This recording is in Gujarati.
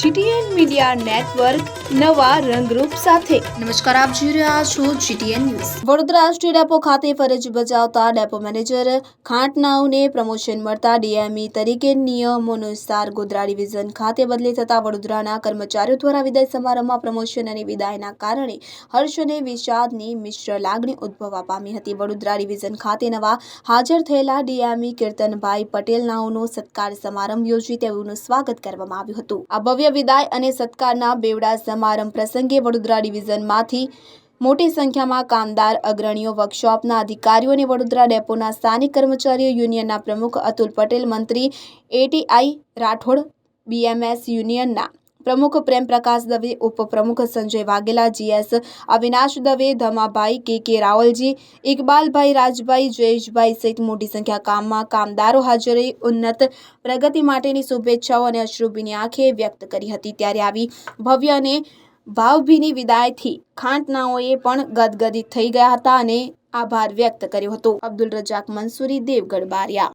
જીટીએન મીડિયા નેટવર્ક નવા રંગરૂપ સાથે. નમસ્કાર આપ જોઈ રહ્યા છો જીટીએન ન્યૂઝ. વડોદરા રાષ્ટ્રીય ડેપો ખાતે ફરજ બજાવતા ડેપો મેનેજર ખાંટનાઓને પ્રમોશન મળતા ડીએમઈ તરીકે નિયમોનુસાર ગોધરા ડિવિઝન ખાતે બદલી થતા વડોદરાના કર્મચારીઓ દ્વારા વિદાય સમારંભમાં પ્રમોશન અને વિદાયના કારણે હર્ષ અને વિષાદની મિશ્ર લાગણી ઉદ્ભવવા પામી હતી. વડોદરા ડિવિઝન ખાતે નવા હાજર થયેલા ડીએમઈ કીર્તનભાઈ પટેલ નાઓનો સત્કાર સમારંભ યોજી તેઓનું સ્વાગત કરવામાં આવ્યું હતું. આ ભવ્ય વિદાય અને સત્કારના બેવડા સમારંભ પ્રસંગે વડોદરા ડિવિઝનમાંથી મોટી સંખ્યામાં કામદાર, અગ્રણીઓ, વર્કશોપના અધિકારીઓ અને વડોદરા ડેપોના સ્થાનિક કર્મચારીઓ, યુનિયનના પ્રમુખ અતુલ પટેલ, મંત્રી એટીઆઈ રાઠોડ, બીએમએસ યુનિયનના પ્રમુખ પ્રેમપ્રકાશ દવે, ઉપપ્રમુખ Sanjay Vaghela, GS Avinash Dave Dhamabhai K K Ravalji, ઇકબાલભાઈ રાજભાઈ, જયેશભાઈ સહિત મોટી સંખ્યા કામમાં કામદારો હાજર રહી ઉન્નત પ્રગતિ માટેની શુભેચ્છાઓ અને અશ્રુભીની આંખે વ્યક્ત કરી હતી. ત્યારે આવી ભવ્ય અને ભાવભીની વિદાયથી ખાંટનાઓએ પણ ગદગદિત થઈ ગયા હતા અને આભાર વ્યક્ત કર્યો હતો. અબ્દુલ રજાક મંસૂરી, દેવગઢ બારિયા.